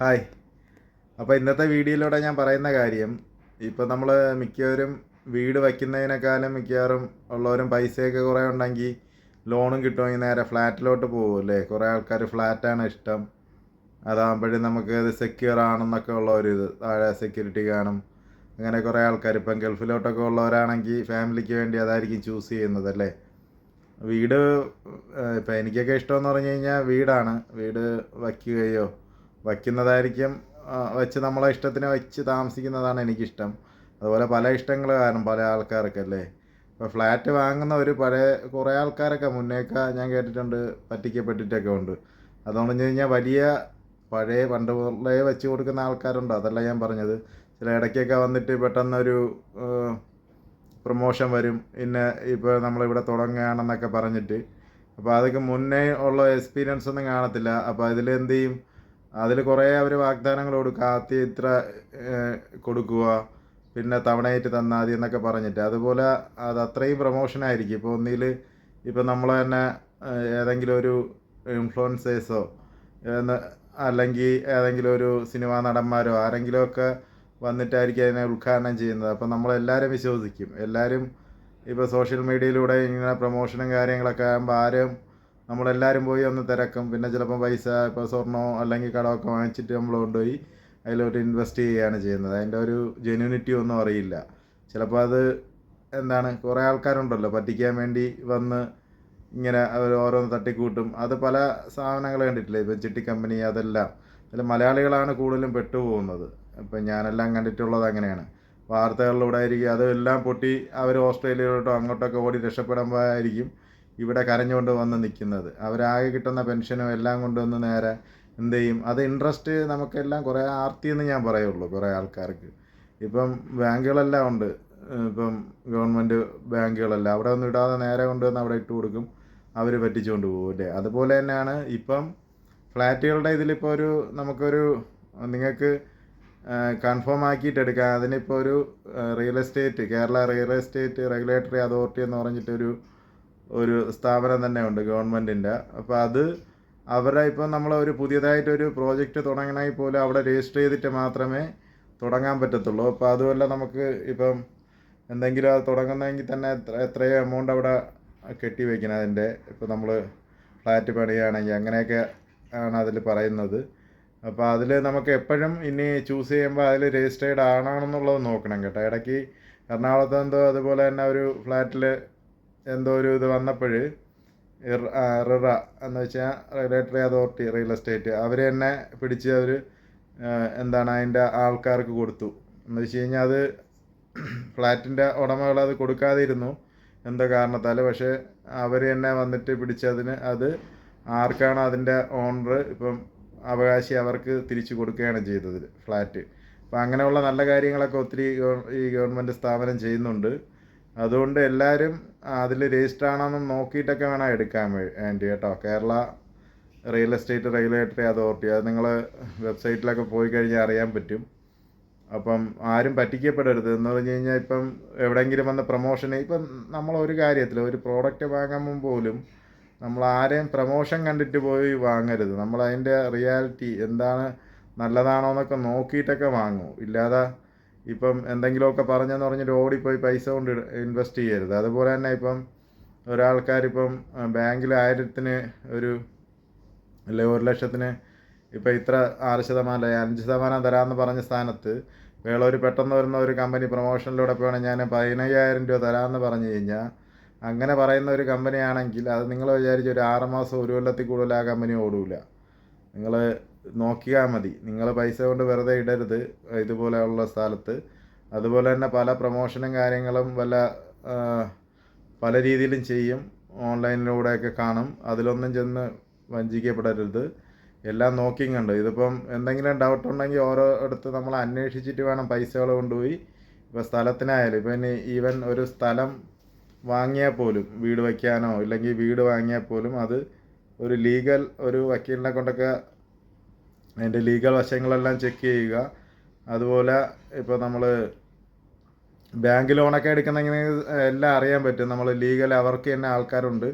Hi. അപ്പോൾ ഇന്നത്തെ വീഡിയോയിലൂടെ ഞാൻ പറയുന്ന കാര്യം ഇപ്പോൾ നമ്മൾ മിക്കവരും വീട് വയ്ക്കുന്നതിനേക്കാളും മിക്കവാറും ഉള്ളവരും പൈസയൊക്കെ കുറേ ഉണ്ടെങ്കിൽ ലോണും കിട്ടുമെങ്കിൽ നേരെ ഫ്ലാറ്റിലോട്ട് പോകുമല്ലേ കുറേ ആൾക്കാർ ഫ്ലാറ്റാണ് ഇഷ്ടം. അതാകുമ്പോഴും നമുക്ക് അത് സെക്യൂർ ആണെന്നൊക്കെ ഉള്ള ഒരു ഇത് താഴെ സെക്യൂരിറ്റി കാണും. അങ്ങനെ കുറേ ആൾക്കാർ ഇപ്പം ഗൾഫിലോട്ടൊക്കെ ഉള്ളവരാണെങ്കിൽ ഫാമിലിക്ക് വേണ്ടി അതായിരിക്കും ചൂസ് ചെയ്യുന്നത് അല്ലേ? വീട് ഇപ്പം എനിക്കൊക്കെ ഇഷ്ടമെന്ന് പറഞ്ഞു കഴിഞ്ഞാൽ വീടാണ്. വീട് വയ്ക്കുകയോ വയ്ക്കുന്നതായിരിക്കും വെച്ച് നമ്മളെ ഇഷ്ടത്തിന് വെച്ച് താമസിക്കുന്നതാണ് എനിക്കിഷ്ടം. അതുപോലെ പല ഇഷ്ടങ്ങൾ കാരണം പല ആൾക്കാർക്കല്ലേ. ഇപ്പോൾ ഫ്ലാറ്റ് വാങ്ങുന്ന ഒരു പഴയ കുറേ ആൾക്കാരൊക്കെ മുന്നേക്ക ഞാൻ കേട്ടിട്ടുണ്ട് പറ്റിക്കപ്പെട്ടിട്ടൊക്കെ ഉണ്ട്. അതുകൊണ്ട് കഴിഞ്ഞാൽ വലിയ പഴയ പണ്ട് മുതലേ വെച്ച് കൊടുക്കുന്ന ആൾക്കാരുണ്ട്? അതല്ല ഞാൻ പറഞ്ഞത്. ചില ഇടയ്ക്കൊക്കെ വന്നിട്ട് പെട്ടെന്നൊരു പ്രൊമോഷൻ വരും. പിന്നെ ഇപ്പോൾ നമ്മളിവിടെ തുടങ്ങുകയാണെന്നൊക്കെ പറഞ്ഞിട്ട്. അപ്പോൾ അതൊക്കെ മുന്നേ ഉള്ള എക്സ്പീരിയൻസ് ഒന്നും കാണത്തില്ല. അപ്പോൾ അതിൽ എന്ത് ചെയ്യും? അതിൽ കുറേ അവർ വാഗ്ദാനങ്ങൾ കൊടുക്കുക ആദ്യം ഇത്ര കൊടുക്കുക പിന്നെ തവണയായിട്ട് തന്നാൽ മതി എന്നൊക്കെ പറഞ്ഞിട്ട്. അതുപോലെ അത് അത്രയും പ്രൊമോഷനായിരിക്കും ഇപ്പോൾ ഒന്നിൽ ഇപ്പോൾ നമ്മൾ തന്നെ ഏതെങ്കിലും ഒരു ഇൻഫ്ലുവൻസേഴ്സോ അല്ലെങ്കിൽ ഏതെങ്കിലും ഒരു സിനിമാ നടന്മാരോ ആരെങ്കിലുമൊക്കെ വന്നിട്ടായിരിക്കും അതിനെ ഉദ്ഘാടനം ചെയ്യുന്നത്. അപ്പം നമ്മളെല്ലാവരും വിശ്വസിക്കും. എല്ലാവരും ഇപ്പോൾ സോഷ്യൽ മീഡിയയിലൂടെ ഇങ്ങനെ പ്രൊമോഷനും കാര്യങ്ങളൊക്കെ ആകുമ്പോൾ ആരും നമ്മളെല്ലാവരും പോയി ഒന്ന് തിരക്കും. പിന്നെ ചിലപ്പോൾ പൈസ ഇപ്പോൾ സ്വർണമോ അല്ലെങ്കിൽ കടമൊക്കെ വാങ്ങിച്ചിട്ട് നമ്മൾ കൊണ്ടുപോയി അതിലോട്ട് ഇൻവെസ്റ്റ് ചെയ്യുകയാണ് ചെയ്യുന്നത്. അതിന്റെ ഒരു ജെന്യൂനിറ്റി ഒന്നും അറിയില്ല. ചിലപ്പോൾ അത് എന്താണ് കുറേ ആൾക്കാരുണ്ടല്ലോ പറ്റിക്കാൻ വേണ്ടി വന്ന് ഇങ്ങനെ അവർ ഓരോന്ന് തട്ടിക്കൂട്ടും. അത് പല സാധനങ്ങൾ കണ്ടിട്ടില്ലേ? ഇപ്പം ചിട്ടി കമ്പനി അതെല്ലാം. അതിൽ മലയാളികളാണ് കൂടുതലും പെട്ടുപോകുന്നത്. ഇപ്പം ഞാനെല്ലാം കണ്ടിട്ടുള്ളത് അങ്ങനെയാണ്. വാർത്തകളിലൂടെ ആയിരിക്കും. അതെല്ലാം പൊട്ടി അവർ ഓസ്ട്രേലിയയിലോട്ടോ അങ്ങോട്ടൊക്കെ ഓടി രക്ഷപ്പെടുമ്പോഴായിരിക്കും ഇവിടെ കരഞ്ഞുകൊണ്ട് വന്ന് നിൽക്കുന്നത്. അവരാകെ കിട്ടുന്ന പെൻഷനും എല്ലാം കൊണ്ടുവന്ന് നേരെ എന്ത് ചെയ്യും? അത് ഇൻട്രസ്റ്റ് നമുക്കെല്ലാം കുറേ ആർത്തി എന്ന് ഞാൻ പറയുള്ളൂ കുറേ ആൾക്കാർക്ക്. ഇപ്പം ബാങ്കുകളെല്ലാം ഉണ്ട്. ഇപ്പം ഗവൺമെന്റ് ബാങ്കുകളെല്ലാം. അവിടെ ഒന്നും ഇടാതെ നേരെ കൊണ്ടുവന്ന് അവിടെ ഇട്ട് കൊടുക്കും. അവർ പറ്റിച്ചുകൊണ്ട് പോകും അല്ലേ? അതുപോലെ തന്നെയാണ് ഇപ്പം ഫ്ലാറ്റുകളുടെ ഇതിലിപ്പോൾ ഒരു നമുക്കൊരു നിങ്ങൾക്ക് കൺഫേം ആക്കിയിട്ട് എടുക്കാം. അതിനിപ്പോൾ ഒരു real estate Kerala real estate regulatory authority എന്ന് പറഞ്ഞിട്ടൊരു ഒരു സ്ഥാപനം തന്നെ ഉണ്ട് ഗവൺമെന്റിന്റെ അപ്പോൾ അത് അവരെ ഇപ്പം നമ്മൾ ഒരു പുതിയതായിട്ടൊരു പ്രോജക്റ്റ് തുടങ്ങണമെങ്കിൽ പോലും അവിടെ രജിസ്റ്റർ ചെയ്തിട്ട് മാത്രമേ തുടങ്ങാൻ പറ്റത്തുള്ളൂ. അപ്പോൾ അതുമല്ല നമുക്ക് ഇപ്പം എന്തെങ്കിലും അത് തുടങ്ങുന്നതെങ്കിൽ തന്നെ എത്ര എത്രയോ എമൗണ്ട് അവിടെ കെട്ടി വയ്ക്കണം അതിന്റെ ഇപ്പോൾ നമ്മൾ ഫ്ലാറ്റ് പണിയുകയാണെങ്കിൽ അങ്ങനെയൊക്കെ ആണ് അതിൽ പറയുന്നത്. അപ്പോൾ അതിൽ നമുക്ക് എപ്പോഴും ഇനി ചൂസ് ചെയ്യുമ്പോൾ അതിൽ രജിസ്റ്റേർഡ് ആണാണെന്നുള്ളത് നോക്കണം കേട്ടോ. ഇടയ്ക്ക് എറണാകുളത്ത് എന്തോ അതുപോലെ തന്നെ ഒരു ഫ്ലാറ്റിൽ എന്തോ ഒരു ഇത് വന്നപ്പോൾ റിറ എന്ന് വെച്ചാൽ റെഗുലേറ്ററി അതോറിറ്റി റിയൽ എസ്റ്റേറ്റ്. അവർ തന്നെ പിടിച്ച് അവർ എന്താണ് അതിന്റെ ആൾക്കാർക്ക് കൊടുത്തു. എന്ന് വെച്ച് കഴിഞ്ഞാൽ അത് ഫ്ലാറ്റിന്റെ ഉടമകൾ അത് കൊടുക്കാതിരുന്നു. എന്തോ കാരണത്താൽ പക്ഷേ അവർ തന്നെ വന്നിട്ട് പിടിച്ചതിന് അത് ആർക്കാണ് അതിന്റെ ഓണർ ഇപ്പം അവകാശി അവർക്ക് തിരിച്ചു കൊടുക്കുകയാണ് ചെയ്തത് ഫ്ലാറ്റ്. അപ്പം അങ്ങനെയുള്ള നല്ല കാര്യങ്ങളൊക്കെ ഒത്തിരി ഈ ഗവൺമെന്റ് സ്ഥാപനം ചെയ്യുന്നുണ്ട്. അതുകൊണ്ട് എല്ലാവരും അതിൽ രജിസ്റ്റർ ആണെന്ന് നോക്കിയിട്ടൊക്കെ വേണം എടുക്കാൻ വേണ്ടി കേട്ടോ. Kerala real estate regulatory authority. അത് നിങ്ങൾ വെബ്സൈറ്റിലൊക്കെ പോയി കഴിഞ്ഞാൽ അറിയാൻ പറ്റും. അപ്പം ആരും പറ്റിക്കപ്പെടരുത്. എന്ന് പറഞ്ഞു കഴിഞ്ഞാൽ ഇപ്പം എവിടെയെങ്കിലും വന്ന പ്രൊമോഷന് ഇപ്പം നമ്മൾ ഒരു കാര്യത്തിൽ ഒരു പ്രോഡക്റ്റ് വാങ്ങുമ്പോൾ പോലും നമ്മൾ ആരെയും പ്രൊമോഷൻ കണ്ടിട്ട് പോയി വാങ്ങരുത്. നമ്മൾ അതിന്റെ റിയാലിറ്റി എന്താണ് നല്ലതാണോ എന്നൊക്കെ നോക്കിയിട്ടൊക്കെ വാങ്ങൂ. ഇല്ലാതെ ഇപ്പം എന്തെങ്കിലുമൊക്കെ പറഞ്ഞെന്ന് പറഞ്ഞിട്ട് ഓടിപ്പോയി പൈസ കൊണ്ട് ഇൻവെസ്റ്റ് ചെയ്യരുത്. അതുപോലെ തന്നെ ഇപ്പം ഒരാൾക്കാരിപ്പം ബാങ്കിൽ ആയിരത്തിന് ഒരു അല്ലെ ഒരു ലക്ഷത്തിന് ഇപ്പം ഇത്ര ആറ് ശതമാനം അല്ലെ അഞ്ച് ശതമാനം തരാമെന്ന് പറഞ്ഞ സ്ഥാനത്ത് ഒരു പെട്ടെന്ന് വരുന്ന ഒരു കമ്പനി പ്രൊമോഷനിലൂടെ പോകണം ഞാൻ പതിനയ്യായിരം രൂപ തരാമെന്ന് പറഞ്ഞു കഴിഞ്ഞാൽ അങ്ങനെ പറയുന്ന ഒരു കമ്പനിയാണെങ്കിൽ അത് നിങ്ങൾ വിചാരിച്ച ഒരു ആറ് മാസം ഒരു കൊല്ലത്തിൽ കൂടുതൽ ആ കമ്പനി ഓടൂല. നിങ്ങൾ നോക്കിയാൽ മതി. നിങ്ങൾ പൈസ കൊണ്ട് വെറുതെ ഇടരുത്. ഇതുപോലെയുള്ള സ്ഥലത്ത്. അതുപോലെ തന്നെ പല പ്രൊമോഷനും കാര്യങ്ങളും വല്ല പല രീതിയിലും ചെയ്യും. ഓൺലൈനിലൂടെയൊക്കെ കാണും. അതിലൊന്നും ചെന്ന് വഞ്ചിക്കപ്പെടരുത്. എല്ലാം നോക്കിയും കണ്ട്. ഇതിപ്പം എന്തെങ്കിലും ഡൗട്ട് ഉണ്ടെങ്കിൽ ഓരോ അടുത്ത് നമ്മൾ അന്വേഷിച്ചിട്ട് വേണം പൈസകൾ കൊണ്ടുപോയി. ഇപ്പോൾ സ്ഥലത്തിനായാലും ഇപ്പം ഇനി ഈവൻ ഒരു സ്ഥലം വാങ്ങിയാൽ പോലും വീട് വയ്ക്കാനോ ഇല്ലെങ്കിൽ വീട് വാങ്ങിയാൽ പോലും അത് ഒരു ലീഗൽ ഒരു വക്കീലിനെ കൊണ്ടൊക്കെ അതിന്റെ ലീഗൽ വശങ്ങളെല്ലാം ചെക്ക് ചെയ്യുക. അതുപോലെ ഇപ്പോൾ നമ്മൾ ബാങ്ക് ലോണൊക്കെ എടുക്കുന്നെങ്കിൽ എല്ലാം അറിയാൻ പറ്റും. നമ്മൾ ലീഗൽ അവർക്ക് തന്നെ ആൾക്കാരുണ്ട്.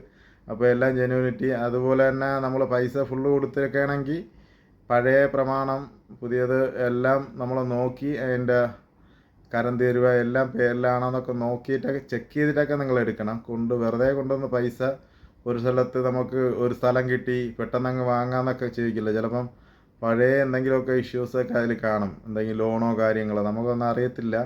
അപ്പോൾ എല്ലാം ജെന്യൂനിറ്റി അതുപോലെ തന്നെ നമ്മൾ പൈസ ഫുള്ള് കൊടുത്തേക്കാണെങ്കിൽ പഴയ പ്രമാണം പുതിയത് എല്ലാം നമ്മൾ നോക്കി അതിന്റെ കരം തീരുവ എല്ലാം പേരിലാണോന്നൊക്കെ നോക്കിയിട്ടൊക്കെ ചെക്ക് ചെയ്തിട്ടൊക്കെ നിങ്ങൾ എടുക്കണം. കൊണ്ട് വെറുതെ കൊണ്ടുവന്ന് പൈസ ഒരു സ്ഥലത്ത് നമുക്ക് ഒരു സ്ഥലം കിട്ടി പെട്ടെന്ന് അങ്ങ് വാങ്ങാമെന്നൊക്കെ ചോദിക്കില്ല. ചിലപ്പം പഴയ എന്തെങ്കിലുമൊക്കെ ഇഷ്യൂസൊക്കെ അതിൽ കാണും. എന്തെങ്കിലും ലോണോ കാര്യങ്ങളോ നമുക്കൊന്നും അറിയത്തില്ല.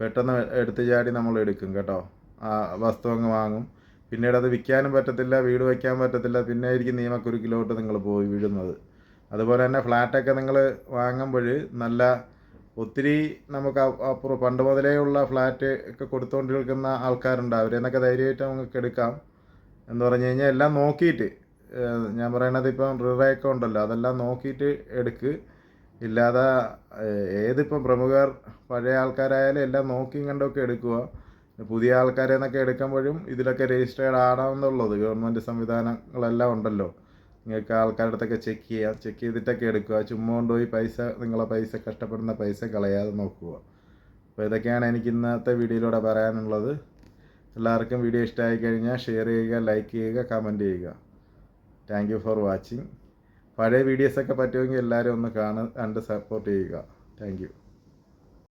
പെട്ടെന്ന് എടുത്തു ചാടി നമ്മൾ എടുക്കും കേട്ടോ. ആ വസ്തു അങ്ങ് വാങ്ങും. പിന്നീട് അത് വിൽക്കാനും പറ്റത്തില്ല വീട് വയ്ക്കാൻ പറ്റത്തില്ല. പിന്നെ ആയിരിക്കും നിയമക്കുരുക്കിലോട്ട് നിങ്ങൾ പോയി വീഴുന്നത്. അതുപോലെ തന്നെ ഫ്ലാറ്റൊക്കെ നിങ്ങൾ വാങ്ങുമ്പോൾ നല്ല ഒത്തിരി നമുക്ക് അപ്പുറം പണ്ട് മുതലേ ഉള്ള ഫ്ലാറ്റ് ഒക്കെ കൊടുത്തുകൊണ്ടിരിക്കുന്ന ആൾക്കാരുണ്ട്. അവരെന്നൊക്കെ ധൈര്യമായിട്ട് നമുക്ക് എടുക്കാം. എന്ന് പറഞ്ഞു കഴിഞ്ഞാൽ എല്ലാം നോക്കിയിട്ട് ഞാൻ പറയണത് ഇപ്പം റിറയൊക്കെ ഉണ്ടല്ലോ അതെല്ലാം നോക്കിയിട്ട് എടുക്ക്. ഇല്ലാതെ ഏതിപ്പം പ്രമുഖർ പഴയ ആൾക്കാരായാലും എല്ലാം നോക്കിയും കണ്ടൊക്കെ എടുക്കുക പുതിയ ആൾക്കാരെ നിന്നൊക്കെ എടുക്കുമ്പോഴും ഇതിലൊക്കെ രജിസ്റ്റേർഡ് ആണെന്നുള്ളത് ഗവൺമെന്റ് സംവിധാനങ്ങളെല്ലാം ഉണ്ടല്ലോ. നിങ്ങൾക്ക് ആൾക്കാരുടെ അടുത്തൊക്കെ ചെക്ക് ചെയ്യാം ചെക്ക് ചെയ്തിട്ടൊക്കെ എടുക്കുക ചുമ്മാ കൊണ്ടുപോയി പൈസ നിങ്ങളെ പൈസ കഷ്ടപ്പെടുന്ന പൈസ കളയാതെ നോക്കുക അപ്പോൾ ഇതൊക്കെയാണ് എനിക്ക് ഇന്നത്തെ വീഡിയോയിലൂടെ പറയാനുള്ളത്. എല്ലാവർക്കും വീഡിയോ ഇഷ്ടമായി കഴിഞ്ഞാൽ ഷെയർ ചെയ്യുക ലൈക്ക് ചെയ്യുക കമന്റ് ചെയ്യുക. താങ്ക് യു ഫോർ വാച്ചിങ് പഴയ വീഡിയോസൊക്കെ പറ്റുമെങ്കിൽ എല്ലാവരും ഒന്ന് കാണാൻ കണ്ട് സപ്പോർട്ട് ചെയ്യുക. Thank you